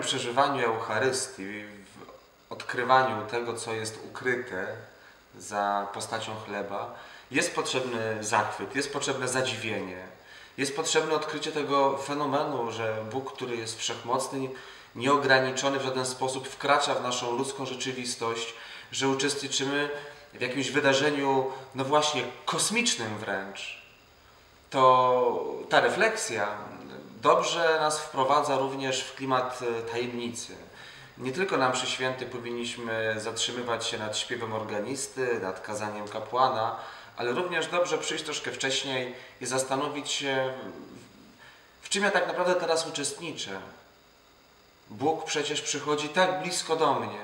przeżywaniu Eucharystii, w odkrywaniu tego, co jest ukryte za postacią chleba, jest potrzebny zachwyt, jest potrzebne zadziwienie, jest potrzebne odkrycie tego fenomenu, że Bóg, który jest wszechmocny, nieograniczony w żaden sposób, wkracza w naszą ludzką rzeczywistość, że uczestniczymy w jakimś wydarzeniu, no właśnie, kosmicznym wręcz. To ta refleksja dobrze nas wprowadza również w klimat e, tajemnicy. Nie tylko na mszy święty powinniśmy zatrzymywać się nad śpiewem organisty, nad kazaniem kapłana, ale również dobrze przyjść troszkę wcześniej i zastanowić się, w czym ja tak naprawdę teraz uczestniczę. Bóg przecież przychodzi tak blisko do mnie.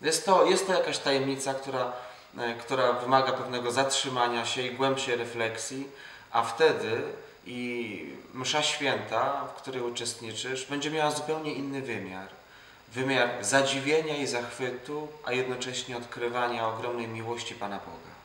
Jest to, jest to jakaś tajemnica, która, e, która wymaga pewnego zatrzymania się i głębszej refleksji, a wtedy i msza święta, w której uczestniczysz, będzie miała zupełnie inny wymiar. Wymiar zadziwienia i zachwytu, a jednocześnie odkrywania ogromnej miłości Pana Boga.